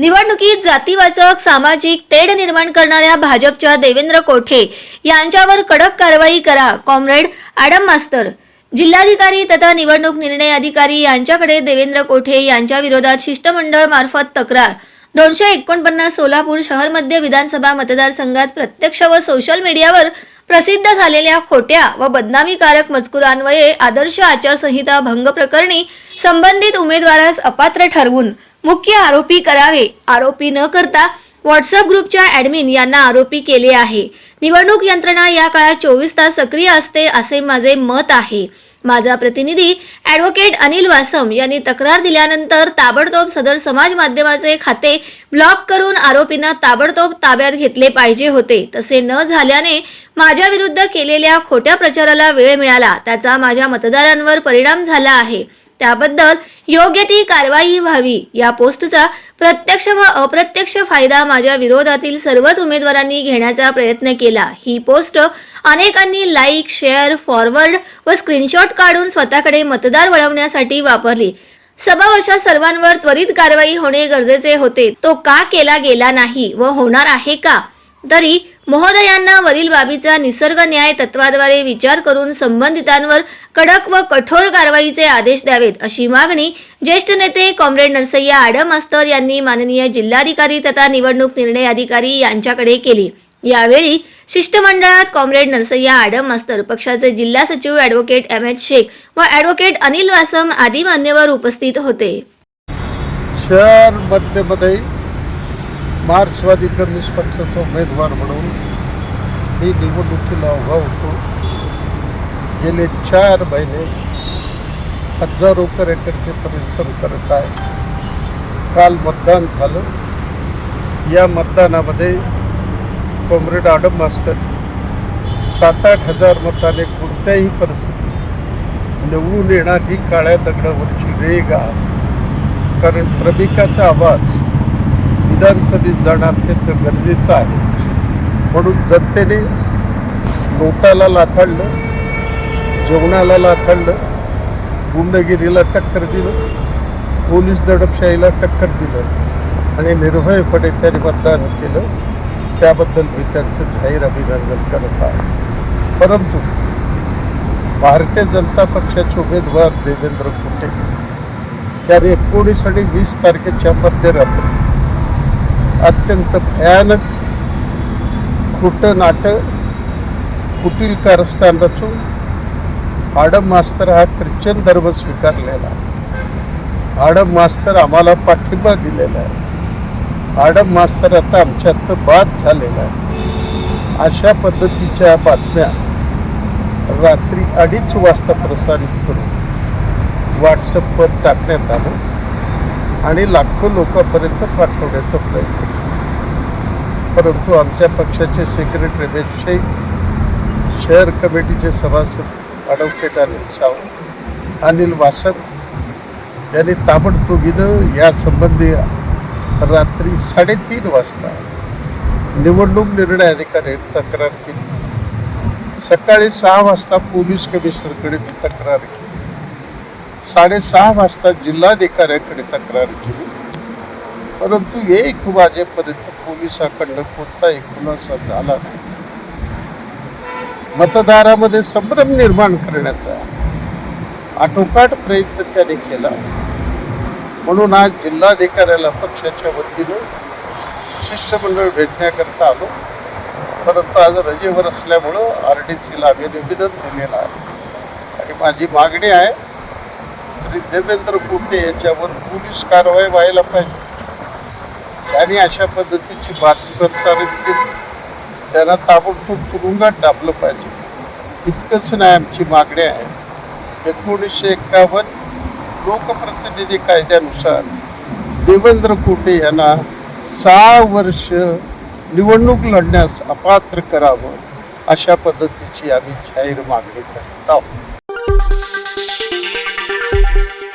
निवडणुकीत जातीवाचक सामाजिक तेढ निर्माण करणाऱ्या भाजपच्या देवेंद्र कोठे यांच्यावर कडक कारवाई करा कॉम्रेड ॲडम मास्तर. जिल्हाधिकारी तथा निवडणूक निर्णय अधिकारी यांच्याकडे देवेंद्र कोठे यांच्या विरोधात शिष्टमंडळ मार्फत तक्रार. दोनशे एकोणपन्नास सोलापूर शहर मध्य विधानसभा मतदारसंघात प्रत्यक्ष व सोशल मीडियावर प्रसिद्ध झालेल्या खोट्या व बदनामीकारक मजकुरान्वये आदर्श आचारसंहिता भंग प्रकरणी संबंधित उमेदवारास अपात्र ठरवून मुख्य आरोपी करावे. आरोपी न करता व्हॉट्सअप ग्रुपच्या ॲडमिन यांना आरोपी केले आहे. निवडणूक यंत्रणा या काळात चोवीस तास सक्रिय असते असे माझे मत आहे. माझा प्रतिनिधी ॲडव्होकेट अनिल वासम यांनी तक्रार दिल्यानंतर ताबडतोब सदर समाज माध्यमाचे खाते ब्लॉक करून आरोपींना ताबडतोब ताब्यात घेतले पाहिजे होते. तसे न झाल्याने माझ्या विरुद्ध केलेल्या खोट्या प्रचाराला वेळ मिळाला. त्याचा माझ्या मतदारांवर परिणाम झाला आहे. त्याबद्दल योग्य ती कारवाई व्हावी. या पोस्टचा प्रत्यक्ष व अप्रत्यक्ष फायदा माझ्या विरोधातील सर्वच उमेदवारांनी घेण्याचा प्रयत्न केला. ही पोस्ट अनेकांनी लाईक शेअर फॉरवर्ड व स्क्रीनशॉट काढून स्वतःकडे मतदार वळवण्यासाठी वापरली. सभावशा सर्वांवर त्वरित कारवाई होणे गरजेचे होते. तो का केला गेला नाही व होणार आहे का? तरी महोदयांना वरील बाबीचा निसर्ग न्याय तत्वाद्वारे विचार करून संबंधितांवर कडक व कठोर कारवाईचे आदेश द्यावेत अशी मागणी ज्येष्ठ नेते कॉम्रेड नरसय्या आडम अस्तर यांनी माननीय जिल्हाधिकारी तथा निवडणूक निर्णय अधिकारी यांच्याकडे केली. यावेळी शिष्टमंडळात कॉम्रेड नरसय्या आडम मास्तर पक्षाचे जिल्हा सचिव ॲडव्होकेट एम एच शेख व ॲडव्होकेट अनिल वासम आदी मान्यवर उपस्थित होते. शहर मध्यमध्ये मार्क्सवादी कम्युनिस्ट पक्षाचा उमेदवार म्हणून मी निवडणुकीला उभा होतो. गेले चार महिने हजारो कार्यकर्ते परिश्रम करत आहे. काल मतदान झालं. या मतदानामध्ये कॉम्रेड आडम मास्तर सात आठ हजार मताने कोणत्याही परिस्थितीत निवडून येणार ही काळ्या दगडावरची रेग आहे. कारण श्रमिकाचा आवाज विधानसभेत जाणं अत्यंत गरजेचं आहे. म्हणून जनतेने नोटाला लाथाडलं जेवणाला लाथाडलं गुंडगिरीला टक्कर दिलं पोलीस दडपशाहीला टक्कर दिलं आणि निर्भयपणे त्यांनी मतदान केलं. त्याबद्दल मी त्यांचं जाहीर अभिनंदन करत आहे परंतु भारतीय जनता पक्षाचे उमेदवार देवेंद्र कुटे यांनी एकोणीस आणि वीस तारखेच्या मध्यरात्री अत्यंत भयानक खोटं नाटं कुटील कारस्थान रचून आडम मास्तर हा ख्रिश्चन धर्म स्वीकारलेला आडम मास्तर आम्हाला पाठिंबा दिलेला आहे. आडम मास्तर आता आमच्यात बाद झालेला आहे. अशा पद्धतीच्या बातम्या रात्री अडीच वाजता प्रसारित करून व्हॉट्सअपवर टाकण्यात आलं आणि लाखो लोकांपर्यंत पाठवण्याचा प्रयत्न केला. परंतु आमच्या पक्षाचे सेक्रेटरी रेमेश शेख शहर कमिटीचे सभासद ॲडव्होकेट अनिल सावंत अनिल वासम यांनी ताबडतोबीनं यासंबंधी रात्री साडेतीन वाजता निवडणूक निर्णय अधिकाऱ्यांनी तक्रार केली. सकाळी सहा वाजता पोलीस कमिशनरकडे मी तक्रार केली. साडेसहा वाजता जिल्हाधिकाऱ्याकडे तक्रार केली. परंतु एक वाजेपर्यंत पोलिसाकडनं कोणताही खुलासा झाला नाही. मतदारामध्ये संभ्रम निर्माण करण्याचा आटोकाट प्रयत्न त्याने केला. म्हणून आज जिल्हाधिकाऱ्याला पक्षाच्या वतीनं शिष्टमंडळ भेटण्याकरता आलो. परंतु आज रजेवर असल्यामुळं आर डी सीला आम्ही निवेदन दिलेलं आहे. आणि माझी मागणी आहे श्री देवेंद्र कुटे याच्यावर पोलीस कारवाई व्हायला पाहिजे. ज्यांनी अशा पद्धतीची बातमी प्रसारित केली त्यांना ताबडतोब तुरुंगात डाबलं पाहिजे. इतकंच नाही आमची मागणी आहे. एकोणीसशे एक्कावन्न लोकप्रतिनिधी कायद्यानुसार देवेंद्र कुटे यांना सहा वर्ष निवडणूक लढण्यास अपात्र करावं अशा पद्धतीची आम्ही जाहीर मागणी करत आहोत.